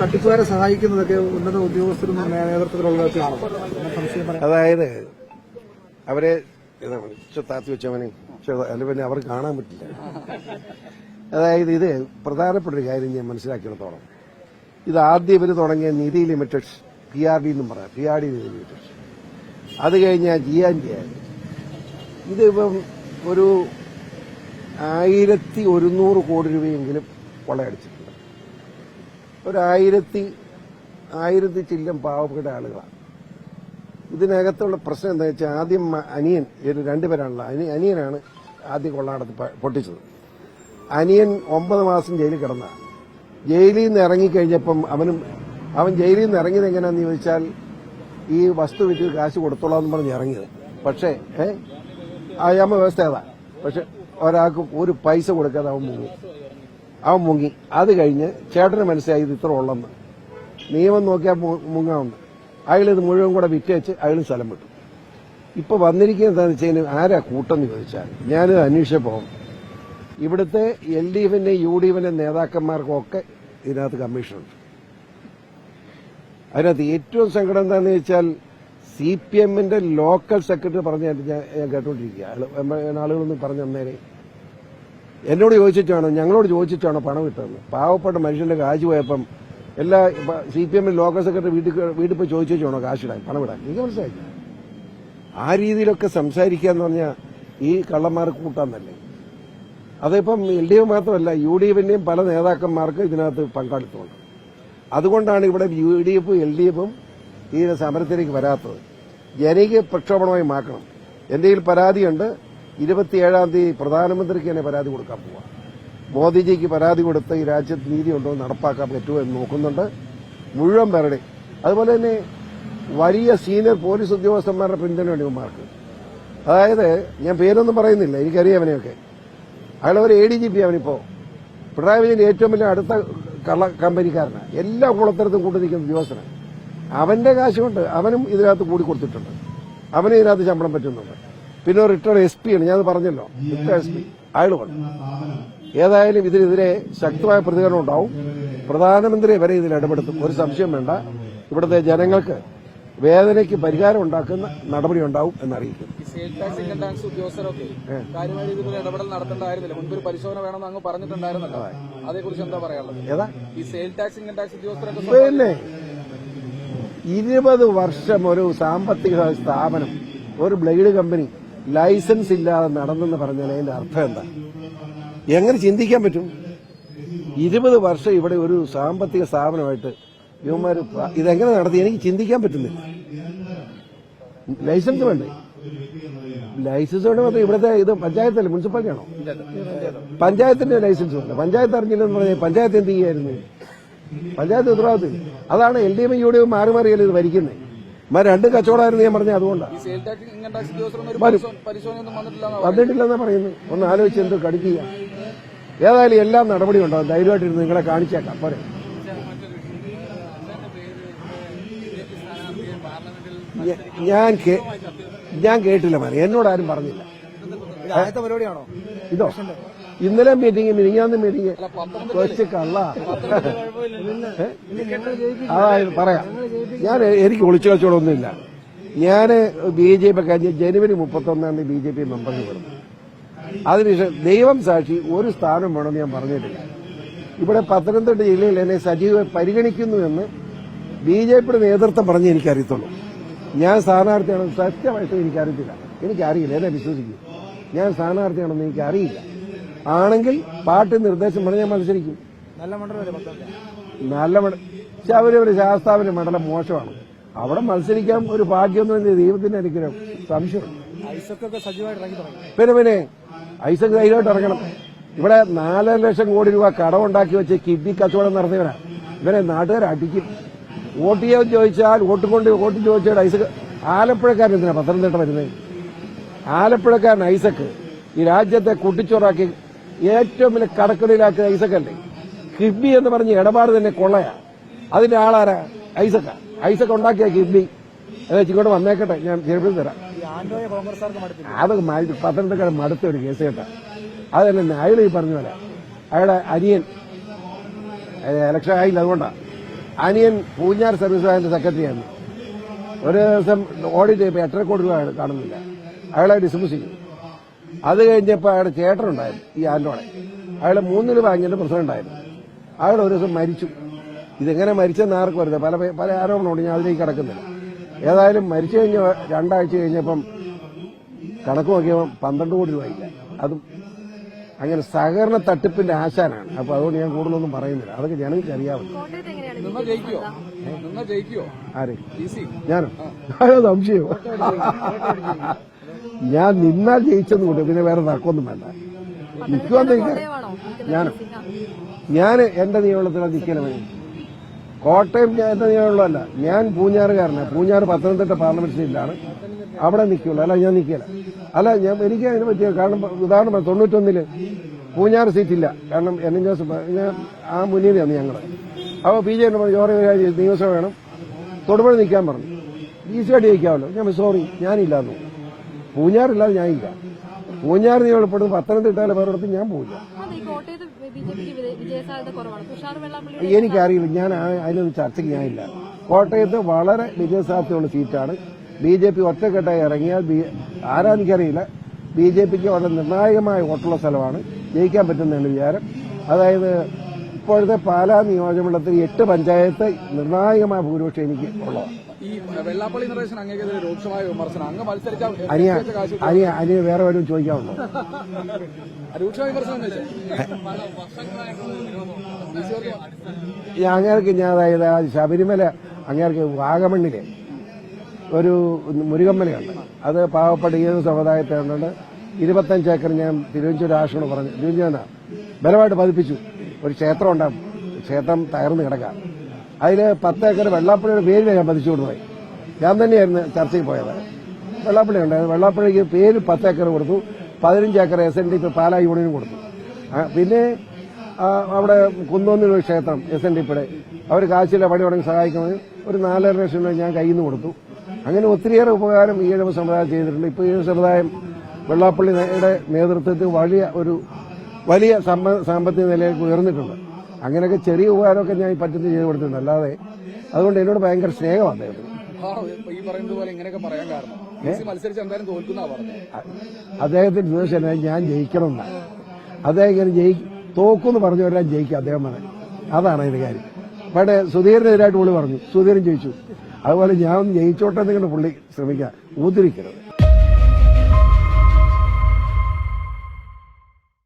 തട്ടിപ്പുകാരെ സഹായിക്കുന്നതൊക്കെ ഉന്നത ഉദ്യോഗസ്ഥരും നേതൃത്വത്തിലുള്ളതൊക്കെയാണ് അതായത് അവരെ താത്തി വെച്ചവനെ അല്ല പിന്നെ അവർ കാണാൻ പറ്റില്ല. അതായത് ഇത് പ്രധാനപ്പെട്ട ഒരു കാര്യം ഞാൻ മനസ്സിലാക്കിയിടത്തോളം. ഇത് ആദ്യം ഇവർ തുടങ്ങിയ Nidhi limited P R D എന്നും പറയാം. P R D Nidhi limited അത് കഴിഞ്ഞാൽ ജി ആൻഡ് ജി ആയി ഇതിപ്പം ഒരു ആയിരത്തി ഒരുന്നൂറ് കോടി രൂപയെങ്കിലും കൊള്ളയടിച്ചിട്ടുണ്ട് ഒരു ആയിരത്തി ചില്ലം പാവപ്പെട്ട ആളുകളാണ്. ഇതിനകത്തുള്ള പ്രശ്നം എന്താ വെച്ചാൽ ആദ്യം അനിയൻ ഇവർ രണ്ടുപേരാണല്ലോ അനി അനിയനാണ് ആദ്യം കൊള്ളാടത്ത് പൊട്ടിച്ചത്. അനിയൻ ഒമ്പത് മാസം ജയിലിൽ കിടന്ന. ജയിലിൽ നിന്ന് ഇറങ്ങിക്കഴിഞ്ഞപ്പം അവനും അവൻ ജയിലിൽ നിന്ന് ഇറങ്ങിയത് എങ്ങനെയാന്ന് ചോദിച്ചാൽ ഈ വസ്തു വിറ്റ് കാശ് കൊടുത്തോളാം പറഞ്ഞ് ഇറങ്ങിയത്. പക്ഷേ ഏ? ആയാമ വ്യവസ്ഥ ഏതാ പക്ഷെ ഒരാൾക്ക് ഒരു പൈസ കൊടുക്കാതെ അവൻ മുങ്ങി അവൻ മുങ്ങി. അത് കഴിഞ്ഞ് ചേട്ടന് മനസ്സിലായി ഇത് ഇത്ര ഉള്ളെന്ന്. നിയമം നോക്കിയാൽ മുങ്ങാമെന്ന് അയാൾ ഇത് മുഴുവൻ കൂടെ വിറ്റേച്ച് അയാൾ സ്ഥലം വിട്ടു. ഇപ്പൊ വന്നിരിക്കുന്ന എന്താണെന്ന് വെച്ച് കഴിഞ്ഞാൽ ആരാ കൂട്ടെന്ന് ചോദിച്ചാൽ ഞാനിത് അന്വേഷിച്ചപ്പോൾ ഇവിടുത്തെ എൽ ഡി എഫിന്റെ യു ഡി എഫിന്റെ നേതാക്കന്മാർക്കൊക്കെ ഇതിനകത്ത് കമ്മീഷനുണ്ട്. അതിനകത്ത് ഏറ്റവും സങ്കടം എന്താണെന്ന് വെച്ചാൽ സി പി എമ്മിന്റെ ലോക്കൽ സെക്രട്ടറി പറഞ്ഞ ഞാൻ കേട്ടോണ്ടിരിക്കുക ആളുകളൊന്നും പറഞ്ഞു തന്നേരെ. എന്നോട് ചോദിച്ചിട്ടാണോ? ഞങ്ങളോട് ചോദിച്ചിട്ടാണോ പണം കിട്ടുന്നത്? പാവപ്പെട്ട മനുഷ്യന്റെ കാശ് പോയപ്പം എല്ലാ സി പി എമ്മിൽ ലോക്കൽ സെക്രട്ടറി വീട്ടിൽ വീട്ടിൽ പോയി ചോദിച്ചാണോ കാശിടാൻ പണം ഇടാൻ? എനിക്ക് മനസ്സിലായി ആ രീതിയിലൊക്കെ സംസാരിക്കുക എന്ന് പറഞ്ഞാൽ ഈ കള്ളന്മാർ കൂട്ടാൻ തന്നെ. അതിപ്പം എൽ ഡി എഫ് മാത്രമല്ല യു ഡി എഫിന്റെയും പല നേതാക്കന്മാർക്ക് ഇതിനകത്ത് പങ്കാളിത്തമുണ്ട് അതുകൊണ്ടാണ് ഇവിടെ യു ഡി എഫും എൽ ഡി എഫും ഈ സമരത്തിലേക്ക് വരാത്തത്. ജനകീയ പ്രക്ഷോഭണമായി മാറ്റണം. എന്തെങ്കിലും പരാതിയുണ്ട്. ഇരുപത്തിയേഴാം തീയതി പ്രധാനമന്ത്രിക്ക് തന്നെ പരാതി കൊടുക്കാൻ പോവുക മോദിജിക്ക് പരാതി കൊടുത്ത് ഈ രാജ്യത്ത് നീതി ഉണ്ടോ നടപ്പാക്കാൻ പറ്റുമോ എന്ന് നോക്കുന്നുണ്ട്. മുഴുവൻ പേരുടെ അതുപോലെ തന്നെ വലിയ സീനിയർ പോലീസ് ഉദ്യോഗസ്ഥന്മാരുടെ പിന്തുണയുണ്ട് ഇവന്മാർക്ക്. അതായത് ഞാൻ പേരൊന്നും പറയുന്നില്ല എനിക്കറിയാം അവനെയൊക്കെ. അയാൾ ഒരു എ ഡി ജി പി അവനിപ്പോ പിണറായി വിജയന്റെ ഏറ്റവും വലിയ അടുത്ത കള്ള കമ്പനിക്കാരനാണ്. എല്ലാ കുളത്തരത്തും കൂട്ടി നിൽക്കുന്ന ഉദ്യോഗസ്ഥനാണ്. അവന്റെ കാശുകൊണ്ട് അവനും ഇതിനകത്ത് കൂടി കൊടുത്തിട്ടുണ്ട്. അവനും ഇതിനകത്ത് ശമ്പളം പറ്റുന്നുണ്ട്. പിന്നെ ഒരു റിട്ടയർഡ് എസ് പി ആണ്. ഞാൻ പറഞ്ഞല്ലോ. Retired S P. അയാൾ കൊണ്ട് ഏതായാലും ഇതിനെതിരെ ശക്തമായ പ്രതികരണം ഉണ്ടാവും. പ്രധാനമന്ത്രി വരെ ഇതിൽ ഇടപെടുത്തും. ഒരു സംശയം വേണ്ട. ഇവിടുത്തെ ജനങ്ങൾക്ക് വേദനയ്ക്ക് പരിഹാരം ഉണ്ടാക്കുന്ന നടപടി ഉണ്ടാവും എന്നറിയിക്കും പിന്നെ ഇരുപത് വർഷം ഒരു സാമ്പത്തിക സ്ഥാപനം ഒരു ബ്ലേഡ് കമ്പനി ലൈസൻസ് ഇല്ലാതെ നടന്നെന്ന് പറഞ്ഞാൽ അതിന്റെ അർത്ഥം എന്താ? എങ്ങനെ ചിന്തിക്കാൻ പറ്റും? ഇരുപത് വർഷം ഇവിടെ ഒരു സാമ്പത്തിക സ്ഥാപനമായിട്ട് ഇവന്മാർ ഇതെങ്ങനെ നടത്തി? എനിക്ക് ചിന്തിക്കാൻ പറ്റുന്നില്ല. ലൈസൻസ് വേണ്ടേ? ലൈസൻസ് വേണ്ട മാത്രം ഇവിടുത്തെ ഇത് പഞ്ചായത്തല്ലേ? മുനിസിപ്പാലിറ്റിയാണോ? പഞ്ചായത്തിന്റെ ലൈസൻസ് വേണ്ട? പഞ്ചായത്ത് അറിഞ്ഞില്ലെന്ന് പറഞ്ഞാൽ പഞ്ചായത്ത് എന്ത് ചെയ്യായിരുന്നു? പഞ്ചായത്ത് ഉത്തരവാദിത്വം അതാണ് എൽ ഡി എഫും യു ഡി എഫും മാറി മാറിയല്ലേ ഇത് ഭരിക്കുന്നത് രണ്ട് കച്ചവടമായിരുന്നു ഞാൻ പറഞ്ഞത് അതുകൊണ്ടാണ് വന്നിട്ടില്ലെന്നാ പറയുന്നത്. ഒന്ന് ആലോചിച്ച് എന്ത് കടിക്കുക. ഏതായാലും എല്ലാം നടപടി ഉണ്ടാവും ധൈര്യമായിട്ടിരുന്ന് നിങ്ങളെ കാണിച്ചേക്കാം. പോരെ. ഞാൻ ഞാൻ കേട്ടില്ല മാറി. എന്നോട് ആരും പറഞ്ഞില്ല. ഇത് ആദ്യത്തെ പരിപാടിയാണോ? ഇതോ? ഇന്നലെ മീറ്റിംഗ് മിനിഞ്ഞാന്ന് മീറ്റിംഗ്. കൊച്ചു കള്ള. അതായത് പറയാം. ഞാൻ എനിക്ക് ഒളിച്ചു കച്ചവടമൊന്നുമില്ല ഞാൻ ബി ജെ പി കഴിഞ്ഞ് ജനുവരി മുപ്പത്തൊന്നാം തീയതി ബി ജെ പി മെമ്പറിൽ വിടുന്നു അതിനുശേഷം ദൈവം സാക്ഷി ഒരു സ്ഥാനം വേണമെന്ന് ഞാൻ പറഞ്ഞിട്ടില്ല. ഇവിടെ പത്തനംതിട്ട ജില്ലയിൽ എന്നെ സജീവമായി പരിഗണിക്കുന്നു എന്ന് ബി ജെ പിയുടെ നേതൃത്വം പറഞ്ഞ് എനിക്കറിയത്തുള്ളൂ. ഞാൻ സ്ഥാനാർത്ഥിയാണെന്ന് സത്യമായിട്ട് എനിക്കറിയത്തില്ല. എനിക്കറിയില്ല. എന്നെ വിശ്വസിക്കും. ഞാൻ സ്ഥാനാർത്ഥിയാണെന്ന് എനിക്കറിയില്ല. ആണെങ്കിൽ പാർട്ടി നിർദ്ദേശം പറഞ്ഞാൽ ഞാൻ മത്സരിക്കും. നല്ല മണ്ഡ ശബരിമല ശാസ്താവിന്റെ മണ്ഡലം മോശമാണ്. അവിടെ മത്സരിക്കാൻ ഒരു ഭാഗ്യമൊന്നും. ദൈവത്തിന്റെ അനുഗ്രഹം. സംശയമുണ്ട് തുടങ്ങി. പിന്നെ പിന്നെ ഐസക് ധൈര്യമായിട്ട് ഇറങ്ങണം. ഇവിടെ നാലര ലക്ഷം കോടി രൂപ കടമുണ്ടാക്കി വെച്ച് കിഡ്നി കച്ചവടം നടത്തിയവരാ. ഇവരെ നാട്ടുകാർ അടിക്കും. വോട്ട് ചെയ്യാൻ ചോദിച്ചാൽ വോട്ട് കൊണ്ട് വോട്ട് ചോദിച്ചാൽ ഐസക് ആലപ്പുഴക്കാരൻ എന്തിനാ പത്തനംതിട്ട വരുന്നത്? ആലപ്പുഴക്കാരൻ ഐസക് ഈ രാജ്യത്തെ കുട്ടിച്ചോറാക്കി ഏറ്റവും വലിയ കടക്കണിയിലാക്കിയ ഐസക്കല്ലേ കിഡ്നി എന്ന് പറഞ്ഞ് ഇടപാട് തന്നെ കൊള്ളയാ. അതിന്റെ ആളാരാ? ഐസക്ക. ഐസക്ക ഉണ്ടാക്കിയ ഏതാ ഇങ്ങോട്ട് വന്നേക്കട്ടെ ഞാൻ ചേർപ്പിച്ച് തരാം. അത് പത്തനംതിട്ട മടുത്ത ഒരു കേസ് കേട്ടാ. അത് തന്നെ അയാൾ ഈ പറഞ്ഞ പോലെ. അയാളുടെ അനിയൻ ഇലക്ഷൻ ആയില്ല അതുകൊണ്ടാ. അനിയൻ പൂഞ്ഞാർ സർവീസ് ബാങ്കിന്റെ സെക്രട്ടറിയാണ് ഒരു ദിവസം ഓഡിറ്റ് ചെയ്യപ്പോൾ എത്ര കോടി രൂപ കാണുന്നില്ല. അയാളെ ഡിസ്മിസ് ചെയ്തു. അത് കഴിഞ്ഞപ്പോൾ അയാളുടെ ചേട്ടനുണ്ടായിരുന്നു ഈ ആന്റോടെ അയാൾ മൂന്നിൽ ബാങ്കിന്റെ പ്രസിഡന്റായിരുന്നു. അയാൾ ഒരു ദിവസം മരിച്ചു. ഇതെങ്ങനെ മരിച്ചെന്ന് ആർക്കും അറിയില്ല. പല പല ആരോപണമുണ്ട് ഞാൻ അതിലേക്ക് കിടക്കുന്നില്ല. ഏതായാലും മരിച്ചു കഴിഞ്ഞ രണ്ടാഴ്ച കഴിഞ്ഞപ്പം കണക്ക് നോക്കിയപ്പോൾ പന്ത്രണ്ട് കോടി രൂപയില്ല അതും അങ്ങനെ സഹകരണ തട്ടിപ്പിന്റെ ആശാനാണ്. അപ്പൊ അതുകൊണ്ട് ഞാൻ കൂടുതലൊന്നും പറയുന്നില്ല. അതൊക്കെ ജനങ്ങൾക്ക് അറിയാവുന്നു ആര്? ഞാനോ? സംശയമോ ഞാൻ നിന്നാൽ ജയിച്ചെന്ന് കൂട്ടും പിന്നെ വേറെ നടക്കൊന്നും വേണ്ട. നിൽക്കുമെന്ന് ഞാൻ ഞാൻ എന്റെ നിയമത്തിലാണ് നിൽക്കണമേ കോട്ടയം ഞാൻ എന്റെ നിയമമുള്ളതല്ല ഞാൻ പൂഞ്ഞാറുകാരനാണ് പൂഞ്ഞാറ് പത്തനംതിട്ട പാർലമെന്റ് സീറ്റിലാണ്. അവിടെ നിൽക്കുള്ളൂ അല്ല ഞാൻ നിൽക്കില്ല അല്ല ഞാൻ എനിക്ക് അതിനെ പറ്റിയ കാരണം ഉദാഹരണം തൊണ്ണൂറ്റൊന്നിൽ പൂഞ്ഞാറ് സീറ്റില്ല. കാരണം എൻ എൻ ജോസഫ് ആ മുന്നിലാണ് ഞങ്ങൾ അപ്പോൾ പി ജെ പറഞ്ഞു ജോറി നിയമസഭ വേണം. തൊടുപുഴ നിൽക്കാൻ പറഞ്ഞു. ഈസിയായിട്ട് ജയിക്കാമല്ലോ ഞാൻ സോറി ഞാനില്ലാന്ന്. പൂഞ്ഞാറില്ലാതെ പത്തനംതിട്ടയിലെ ഞാൻ കോട്ടയത്ത് ബി ജെ പിക്ക് വിജയസാധ്യത കുറവാണ്. തുഷാർ വെള്ളാപ്പള്ളി എനിക്കറിയില്ല ഞാൻ അതിനൊന്നും ചർച്ചയ്ക്ക് ഞാനില്ല. കോട്ടയത്ത് വളരെ വിജയസാധ്യതയുള്ള സീറ്റാണ്. ബി ജെ പി ഒറ്റക്കെട്ടായി ഇറങ്ങിയാൽ ബി- ആരാ എനിക്കറിയില്ല. ബി ജെ പിക്ക് വളരെ നിർണായകമായ വോട്ടുള്ള സ്ഥലമാണ്. ജയിക്കാൻ പറ്റുന്നതാണ് വിചാരം. അതായത് ഇപ്പോഴത്തെ പാലാ നിയോജകമണ്ഡലത്തിൽ എട്ട് പഞ്ചായത്ത് നിർണായകമായ ഭൂരിപക്ഷം എനിക്ക് ഉള്ളതാണ് ഈ വെള്ളാപ്പള്ളി നടേശൻ അങ്ങേക്കെതിരെ രൂക്ഷമായ വിമർശനം. അങ്ങ് മത്സരിച്ച അനിയ. അനിയ അനിയ വേറെ വരും ചോദിക്കാവുള്ളൂ രൂക്ഷ വിമർശനം എന്ന് വെച്ചാൽ ഈ അങ്ങേർക്ക് ഞാൻ അതായത് ആ ശബരിമല അങ്ങേർക്ക് വാഗമണ്ണിലെ ഒരു മുരുകമ്മലയുണ്ട്. അത് പാവപ്പെട്ട ഏത് സമുദായത്തെ ഇരുപത്തഞ്ച് ഏക്കർ ഞാൻ തിരുവഞ്ചൂർ ആശ്രമം പറഞ്ഞു. തിരുവഞ്ചൂരാണ് ബലമായിട്ട് പതിപ്പിച്ചു. ഒരു ക്ഷേത്രം ഉണ്ടാകും ക്ഷേത്രം തകർന്ന് കിടക്കാം. അതിൽ പത്ത് ഏക്കർ വെള്ളാപ്പള്ളിയുടെ പേരിൽ ഞാൻ പതിച്ചു കൊടുത്തത് ഞാൻ തന്നെയായിരുന്നു ചർച്ചയ്ക്ക് പോയത്. വെള്ളാപ്പള്ളി ഉണ്ടായത് വെള്ളാപ്പള്ളിക്ക് പേര് പത്ത് ഏക്കർ കൊടുത്തു. പതിനഞ്ച് acre S N D P Pala യൂണിയനും കൊടുത്തു. പിന്നെ അവിടെ കുന്നോന്നിൽ ഒരു ക്ഷേത്രം എസ് എൻ ഡി പിയുടെ അവർ കാശിലെ പണി തുടങ്ങി സഹായിക്കുന്നത് ഒരു നാലര ലക്ഷം രൂപ ഞാൻ കയ്യിൽ നിന്ന് കൊടുത്തു. അങ്ങനെ ഒത്തിരിയേറെ ഉപകാരം ഈഴവ സമുദായം ചെയ്തിട്ടുണ്ട്. ഇപ്പോൾ ഈഴവ സമുദായം വെള്ളാപ്പള്ളിയുടെ നേതൃത്വത്തിൽ വലിയ ഒരു വലിയ സമ്പ- സാമ്പത്തിക നിലയിലേക്ക് ഉയർന്നിട്ടുണ്ട്. അങ്ങനെയൊക്കെ ചെറിയ ഉപകാരമൊക്കെ ഞാൻ ഈ പറ്റുന്ന ചെയ്ത് കൊടുത്തിട്ടുണ്ട്. അല്ലാതെ അതുകൊണ്ട് എന്നോട് ഭയങ്കര സ്നേഹമാണ് അദ്ദേഹത്തിന്. അദ്ദേഹത്തിന്റെ നിർദ്ദേശം ഞാൻ ജയിക്കണമെന്നാണ് അദ്ദേഹം ഇങ്ങനെ ജയി തോക്കുമെന്ന് പറഞ്ഞവരെല്ലാം ജയിക്കും അദ്ദേഹം പറഞ്ഞു അതാണ് അതിന്റെ കാര്യം. പക്ഷേ സുധീരനെതിരായിട്ട് പുള്ളി പറഞ്ഞു. സുധീരൻ ജയിച്ചു അതുപോലെ ഞാൻ ജയിച്ചോട്ടെ എന്നിങ്ങനെ പുള്ളി ശ്രമിക്കാം. ഊതിരിക്കരുത്.